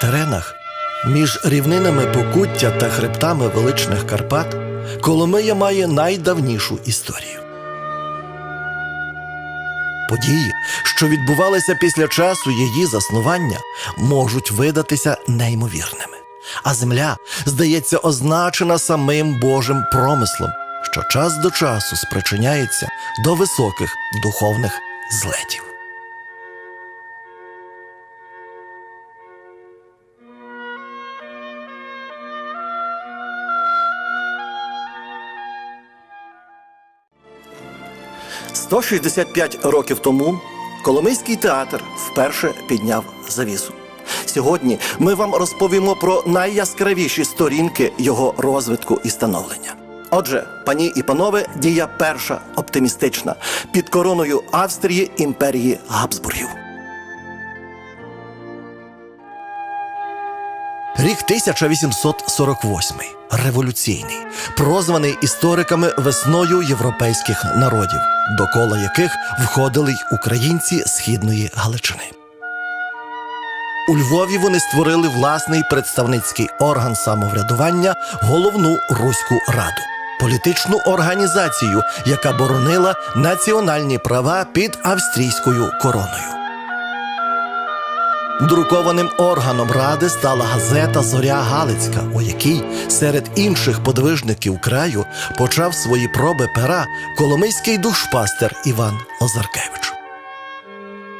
теренах, між рівнинами Покуття та хребтами величних Карпат, Коломия має найдавнішу історію. Події, що відбувалися після часу її заснування, можуть видатися неймовірними. А земля здається означена самим Божим промислом, що час до часу спричиняється до високих духовних злетів. «165 років тому Коломийський театр вперше підняв завісу. Сьогодні ми вам розповімо про найяскравіші сторінки його розвитку і становлення. Отже, пані і панове, дія перша оптимістична під короною Австрії імперії Габсбургів. Рік 1848 революційний, прозваний істориками весною європейських народів, до кола яких входили й українці східної Галичини. У Львові вони створили власний представницький орган самоврядування головну Руську Раду, політичну організацію, яка боронила національні права під австрійською короною. Друкованим органом ради стала газета Зоря Галицька, у якій серед інших подвижників краю почав свої проби пера коломийський душпастер Іван Озаркевич.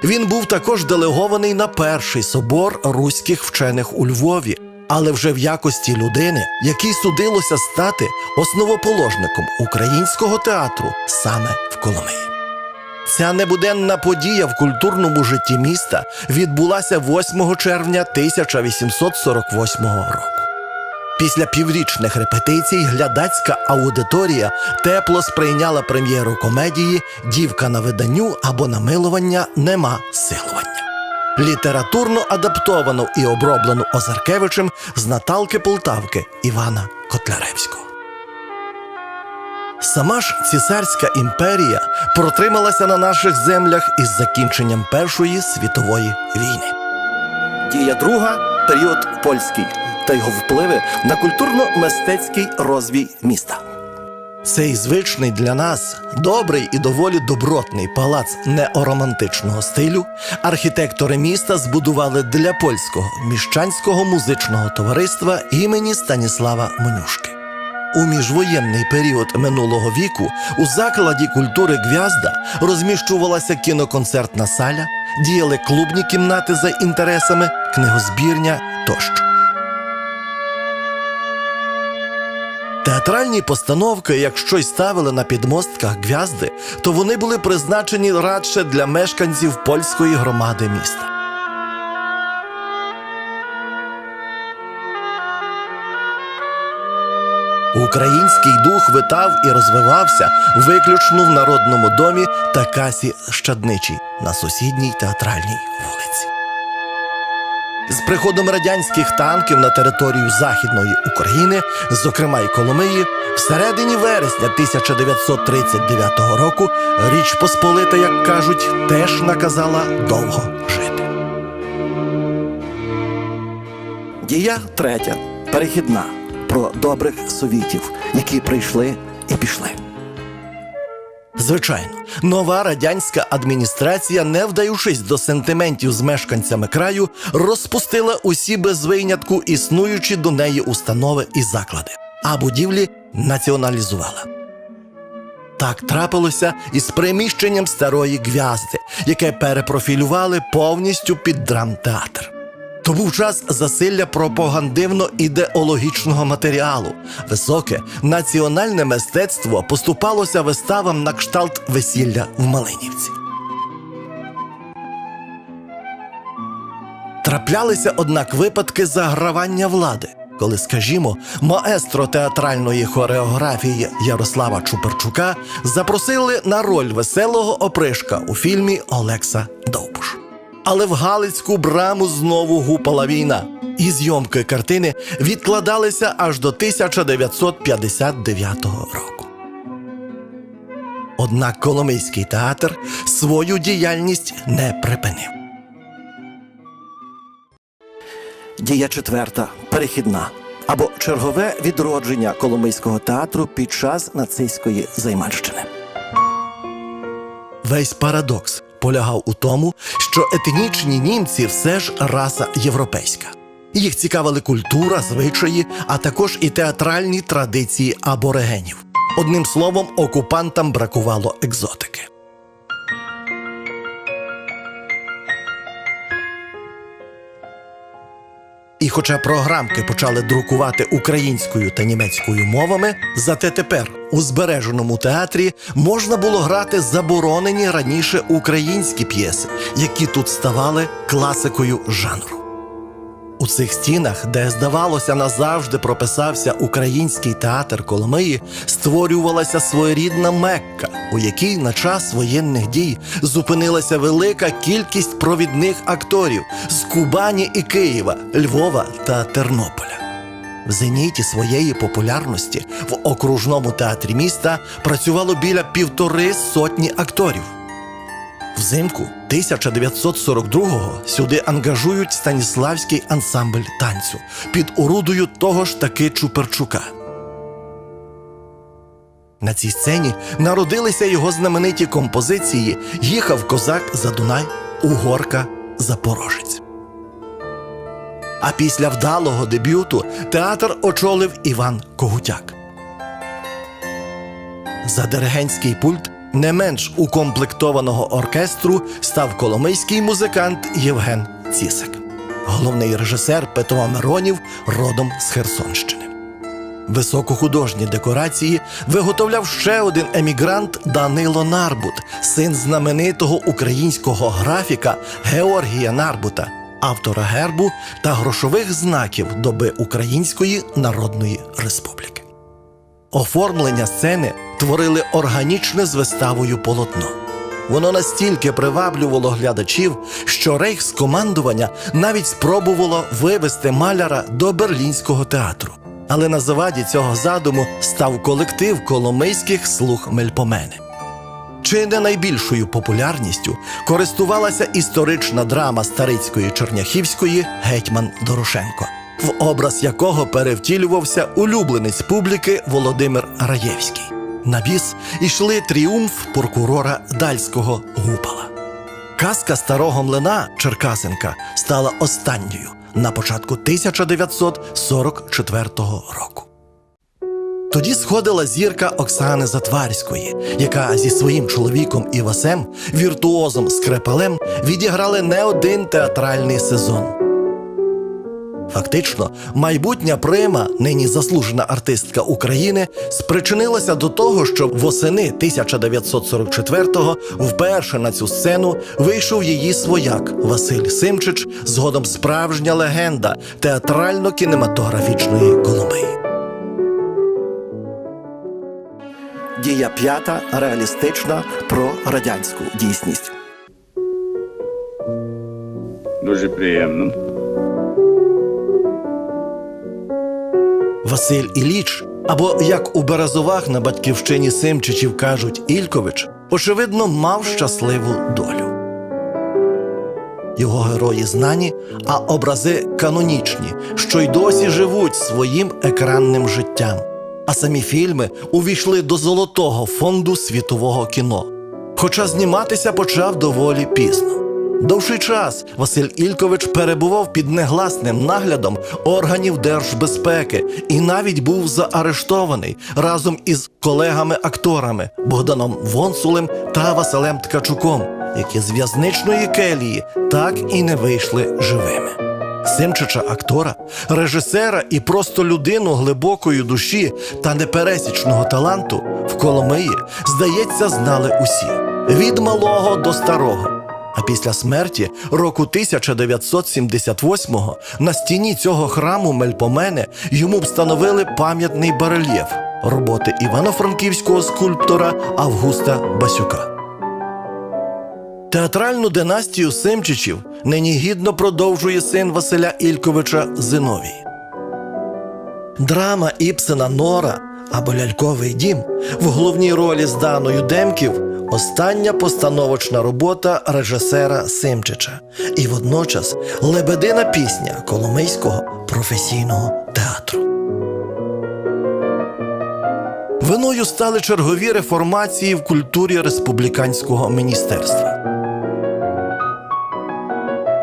Він був також делегований на перший собор руських вчених у Львові, але вже в якості людини, якій судилося стати основоположником українського театру саме в Коломиї. Ця небуденна подія в культурному житті міста відбулася 8 червня 1848 року. Після піврічних репетицій глядацька аудиторія тепло сприйняла прем'єру комедії Дівка на виданню або намилування нема силування. Літературно адаптовану і оброблену Озаркевичем з Наталки Полтавки Івана Котляревського. Сама ж цісарська імперія протрималася на наших землях із закінченням Першої світової війни. Дія друга період польський та його впливи на культурно-мистецький розвій міста. Цей звичний для нас добрий і доволі добротний палац неоромантичного стилю архітектори міста збудували для польського міщанського музичного товариства імені Станіслава Монюшки. У міжвоєнний період минулого віку у закладі культури Гвязда розміщувалася кіноконцертна саля, діяли клубні кімнати за інтересами, книгозбірня тощо. Театральні постановки, якщо й ставили на підмостках гвязди, то вони були призначені радше для мешканців польської громади міста. Український дух витав і розвивався виключно в народному домі та касі Щадничій на сусідній театральній вулиці. З приходом радянських танків на територію Західної України, зокрема й Коломиї, всередині вересня 1939 року Річ Посполита, як кажуть, теж наказала довго жити. Дія третя перехідна про добрих совітів, які прийшли і пішли. Звичайно, нова радянська адміністрація, не вдаючись до сентиментів з мешканцями краю, розпустила усі без винятку існуючі до неї установи і заклади, а будівлі націоналізувала. Так трапилося із приміщенням старої гвязди, яке перепрофілювали повністю під драмтеатр. То був час засилля пропагандивно-ідеологічного матеріалу. Високе національне мистецтво поступалося виставам на кшталт весілля в Малинівці. Траплялися, однак, випадки загравання влади, коли, скажімо, маестро театральної хореографії Ярослава Чуперчука запросили на роль веселого опришка у фільмі Олекса Довбуш. Але в Галицьку браму знову гупала війна, і зйомки картини відкладалися аж до 1959 року. Однак Коломийський театр свою діяльність не припинив. Дія четверта перехідна або чергове відродження Коломийського театру під час нацистської займанщини. Весь парадокс полягав у тому, що етнічні німці все ж раса європейська. Їх цікавили культура, звичаї, а також і театральні традиції аборигенів. Одним словом, окупантам бракувало екзотики. І хоча програмки почали друкувати українською та німецькою мовами, зате тепер у збереженому театрі можна було грати заборонені раніше українські п'єси, які тут ставали класикою жанру. Цих стінах, де, здавалося, назавжди прописався український театр Коломиї, створювалася своєрідна Мекка, у якій на час воєнних дій зупинилася велика кількість провідних акторів з Кубані і Києва, Львова та Тернополя. В зеніті своєї популярності в окружному театрі міста працювало біля півтори сотні акторів. Взимку 1942-го сюди ангажують Станіславський ансамбль танцю під орудою того ж таки Чуперчука. На цій сцені народилися його знамениті композиції Їхав козак за Дунай, Угорка, Запорожець. А після вдалого дебюту театр очолив Іван Когутяк. За диригентський пульт не менш укомплектованого оркестру став коломийський музикант Євген Цісик, головний режисер Петро Миронів родом з Херсонщини. Високохудожні декорації виготовляв ще один емігрант Данило Нарбут, син знаменитого українського графіка Георгія Нарбута, автора гербу та грошових знаків доби Української Народної Республіки. Оформлення сцени творили органічне з виставою полотно. Воно настільки приваблювало глядачів, що рейхскомандування навіть спробувало вивести маляра до берлінського театру. Але на заваді цього задуму став колектив коломийських слуг Мельпомени. Чи не найбільшою популярністю користувалася історична драма Старицької Черняхівської Гетьман Дорошенко, в образ якого перевтілювався улюбленець публіки Володимир Раєвський. На біс ішли тріумф прокурора Дальського Гупала. Казка старого млина Черкасенка стала останньою на початку 1944 року. Тоді сходила зірка Оксани Затварської, яка зі своїм чоловіком Івасем, віртуозом скрипалем, відіграли не один театральний сезон. Фактично, майбутня прима, нині заслужена артистка України, спричинилася до того, що восени 1944-го вперше на цю сцену вийшов її свояк Василь Симчич, згодом справжня легенда театрально-кінематографічної Коломиї. Дія п'ята реалістична про радянську дійсність. Дуже приємно. Василь Іліч, або як у Березовах на батьківщині Симчичів кажуть Ількович, очевидно, мав щасливу долю. Його герої знані, а образи канонічні, що й досі живуть своїм екранним життям. А самі фільми увійшли до золотого фонду світового кіно. Хоча зніматися почав доволі пізно. Довший час Василь Ількович перебував під негласним наглядом органів держбезпеки і навіть був заарештований разом із колегами-акторами Богданом Вонсулем та Василем Ткачуком, які з в'язничної келії так і не вийшли живими. Симчича актора, режисера і просто людину глибокої душі та непересічного таланту в Коломиї, здається, знали усі від малого до старого. А після смерті року 1978-го на стіні цього храму Мельпомени йому встановили пам'ятний барельєф роботи івано-франківського скульптора Августа Басюка. Театральну династію Симчичів нині гідно продовжує син Василя Ільковича Зиновій. Драма Іпсена Нора або Ляльковий дім в головній ролі з Даною Демків остання постановочна робота режисера Симчича і водночас лебедина пісня Коломийського професійного театру. Виною стали чергові реформації в культурі республіканського міністерства.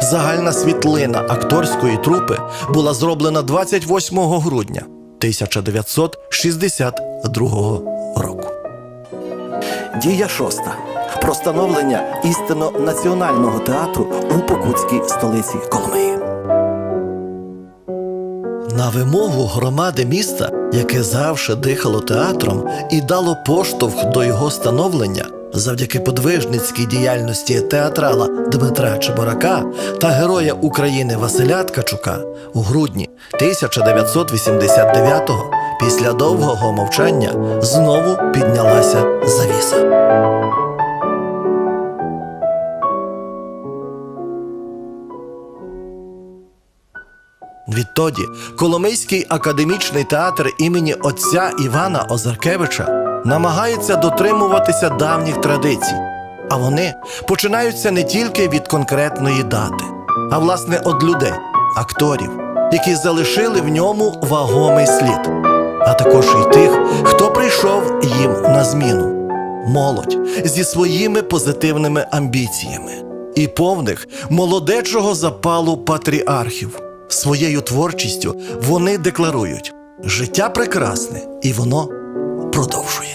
Загальна світлина акторської трупи була зроблена 28 грудня 1962 року. Дія шоста. Про становлення істинно національного театру у Покутській столиці Коломиї. На вимогу громади міста, яке завше дихало театром і дало поштовх до його становлення, завдяки подвижницькій діяльності театрала Дмитра Чеборака та героя України Василя Ткачука у грудні 1989-го після довгого мовчання знову піднялася завіса. Відтоді Коломийський академічний театр імені отця Івана Озаркевича намагається дотримуватися давніх традицій, а вони починаються не тільки від конкретної дати, а власне від людей, акторів, які залишили в ньому вагомий слід, а також і тих, хто прийшов їм на зміну. Молодь зі своїми позитивними амбіціями і повних молодечого запалу патріархів. Своєю творчістю вони декларують: життя прекрасне, і воно продовжується.